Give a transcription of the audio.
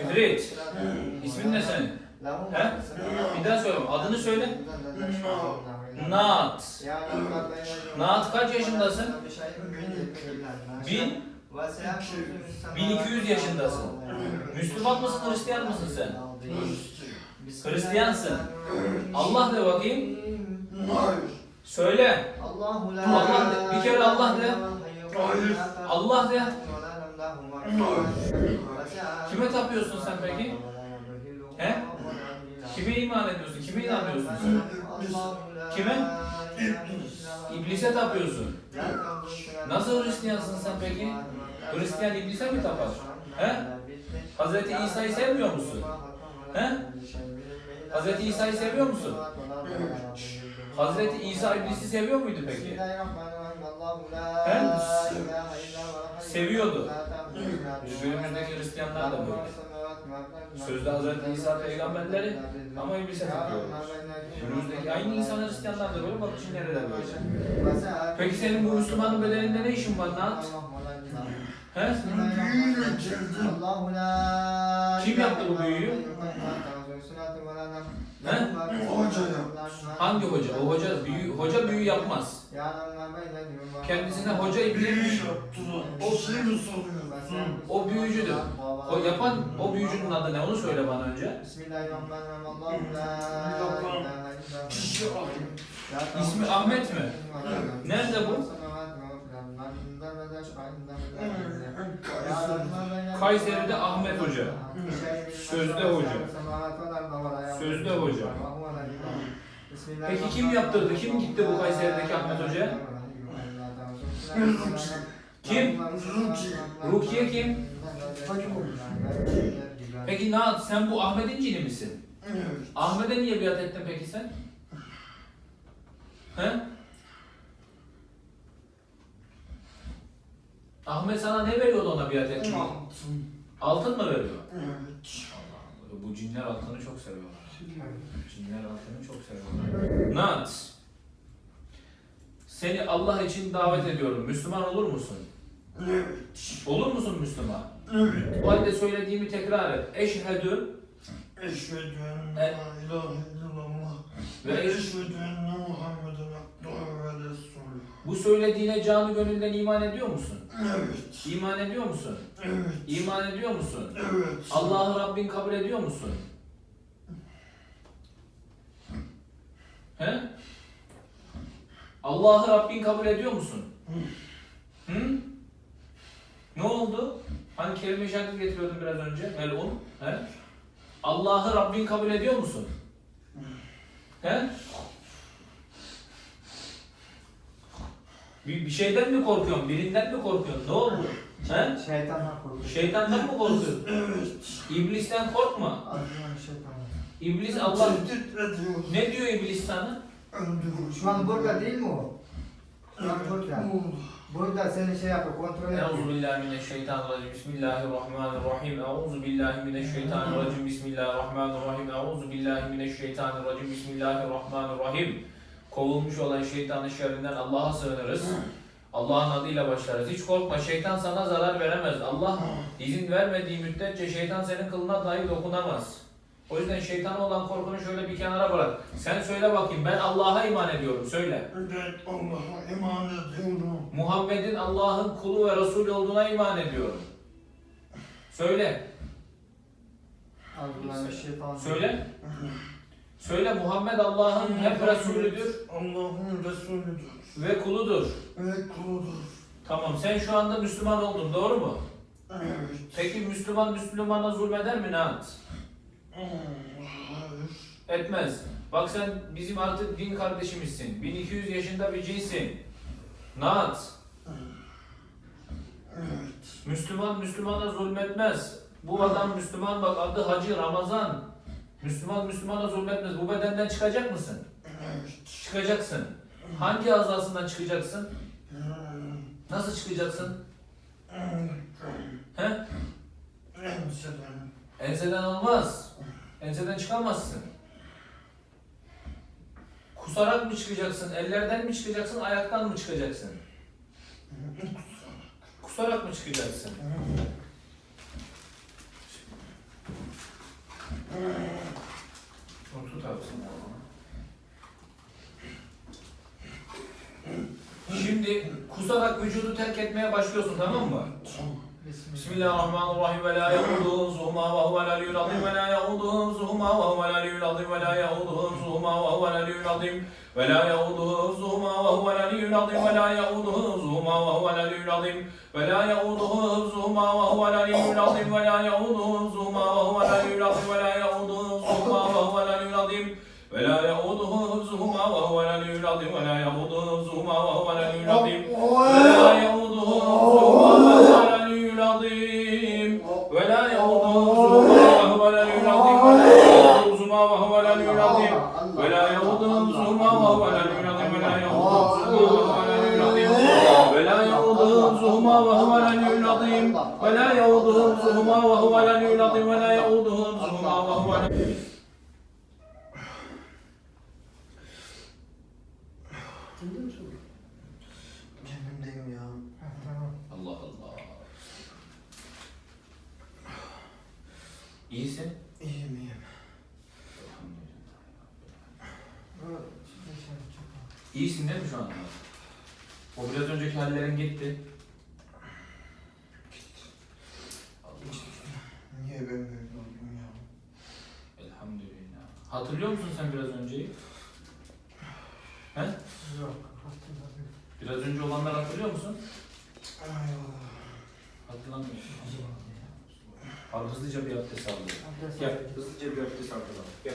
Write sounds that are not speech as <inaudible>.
İfrit. İsmin ne senin? He? Bir daha söyle. Adını söyle. Naat. Naat kaç yaşındasın? Bin. 1200 yaşındasın. Müslüman mısın, Hristiyan mısın sen? Hristiyansın. Allah de bakayım. Söyle. Allah de. Bir kere Allah de. Allah de. Kime tapıyorsun sen peki? He? Kime iman ediyorsun? Kime inanıyorsun sen? Kime? İblise tapıyorsun. Nasıl Hristiyansın sen peki? Hristiyan iblise mi tapar? He? Hazreti İsa'yı sevmiyor musun? He? Hazreti İsa'yı seviyor musun? Hazreti İsa iblisi seviyor muydu peki? Seviyordu. Günümüzdeki Hristiyanlar da böyle. Sözde Hazreti İsa peygamberleri ama iblise tapıyorlar. Günümüzdeki aynı insan Hristiyanlar da böyle, bak Çinlerde de böyle. Peki senin bu Müslümanın bedeninde ne işin var Naat? He? Kim yaptı bu büyüyü? He? Hangi hoca? O hoca büyü, hoca büyü yapmaz. Kendisine hoca iblis O şey mi soruyorsun? o büyücüdür. O yapan o büyücünün adı ne? Onu söyle bana önce. Alayım. İsmi Ahmet mi? Nerede bu? Kayseri'de Ahmet Hoca. Sözde hoca. Sözde hoca. Peki kim yaptırdı? Kim gitti bu Kayseri'deki Ahmet Hoca? Kim? Rukiye kim? Peki Naat sen bu Ahmet'in cini misin? Evet. Ahmet'e niye biat ettin peki sen? He? Ahmet sana ne veriyordu ona biat ettin? Altın. Altın mı veriyor? Evet. Bu cinler altını çok seviyorlar. Cinler altını çok seviyorlar. Naat. Seni Allah için davet ediyorum. Müslüman olur musun? Evet. Olur musun Müslüman? Evet. O halde söylediğimi tekrar et. Eşhedü Eşhedü en la ilahe bu söylediğine canı gönülden iman ediyor musun? Evet. İman ediyor musun? Evet. İman ediyor musun? Evet. Allah'ı Rabbin kabul ediyor musun? He? Allah'ı Rabbin kabul ediyor musun? Hı? Ne oldu? Hani kelime-i şehadet getiriyordum biraz önce. Melun. He? Allah'ı Rabbin kabul ediyor musun? He? Bir, bir şeyden mi korkuyorsun? Birinden mi korkuyorsun? Ne oldu? He? Şeytandan korkuyor. Şeytandan mı korkuyorsun? <clears throat> Evet. İblisten korkma. Şeytandan. İblis Allah ne diyor iblis sana? Öldürür. Şu an burada değil mi o? Şu an burada. Bu. Burada seni şey yapıyor, kontrol Euzu ediyor. billahi mineşşeytanirracim. Bismillahirrahmanirrahim. Euzu billahi mineşşeytanirracim. Bismillahirrahmanirrahim. Euzu billahi mineşşeytanirracim. Bismillahirrahmanirrahim. Kovulmuş olan şeytanın şerrinden Allah'a sığınırız. Allah'ın adıyla başlarız. Hiç korkma. Şeytan sana zarar veremez. Allah izin vermediği müddetçe şeytan senin kılına dahi dokunamaz. O yüzden şeytana olan korkunu şöyle bir kenara bırak. Sen söyle bakayım. Ben Allah'a iman ediyorum. Söyle. Ben Allah'a iman ediyorum. Muhammed'in Allah'ın kulu ve Resulü olduğuna iman ediyorum. Söyle. Allah'ın şeytanı. Söyle. Söyle Muhammed Allah'ın hep Resulüdür Allah'ın Resulüdür. ve kuludur. Ve kuludur. Tamam sen şu anda Müslüman oldun doğru mu? Evet. Peki Müslüman Müslümana zulmeder mi Naat? Hayır. Etmez. Bak sen bizim artık din kardeşimizsin. 1200 yaşında bir cinsin. Naat. Evet. Müslüman Müslümana zulmetmez. Bu adam Müslüman bak adı Hacı Ramazan. Müslüman Müslümana zulmetmez. Bu bedenden çıkacak mısın? Çıkacaksın. Hangi azasından çıkacaksın? Nasıl çıkacaksın? He? Enseden olmaz. Enseden çıkamazsın. Kusarak mı çıkacaksın? Ellerden mi çıkacaksın? Ayaktan mı çıkacaksın? Kusarak mı çıkacaksın? Şimdi kusarak vücudu terk etmeye başlıyorsun tamam mı? Bismillahirrahmanirrahim. Ve la yauduhu zuhma ve huvel aliyyul azim ve la yauduhu zuhma ve huvel aliyyul azim ve la yauduhu zuhma ve huvel aliyyul azim ve la yauduhu zuhma ve huvel aliyyul azim ve la yauduhu zuhma ve huvel aliyyul azim ve la yauduhu zuhma ve huvel aliyyul azim ve la zuhma ve huvel aliyyul azim ve la zuhma ve huvel aliyyul azim ve la yauduhu zuhma ve huvel aliyyul azim ve la yauduhu zuhma ve huvel aliyyul azim ولا يؤوده حفظهما وهو العلي العظيم ولا يؤوده حفظهما وهو العلي العظيم ولا يؤوده حفظهما وهو العلي العظيم ولا يؤوده حفظهما وهو العلي العظيم ولا يؤوده حفظهما وهو العلي العظيم ولا يؤوده حفظهما وهو العلي العظيم ولا يؤوده حفظهما وهو العلي Kendimdeyim İyisin. İyiyim iyiyim. İyisin değil mi şu anda? O biraz önceki hallerin gitti. Niye ben böyle oldum ya? Elhamdülillah. Hatırlıyor musun sen biraz önceyi? He? Yok. hatırlamıyorum. Biraz önce olanları hatırlıyor musun? Ay Allah. Hatırlamıyorsun. Abi hızlıca bir abdest al. Abdest Gel, aldım. hızlıca bir abdest al. Gel.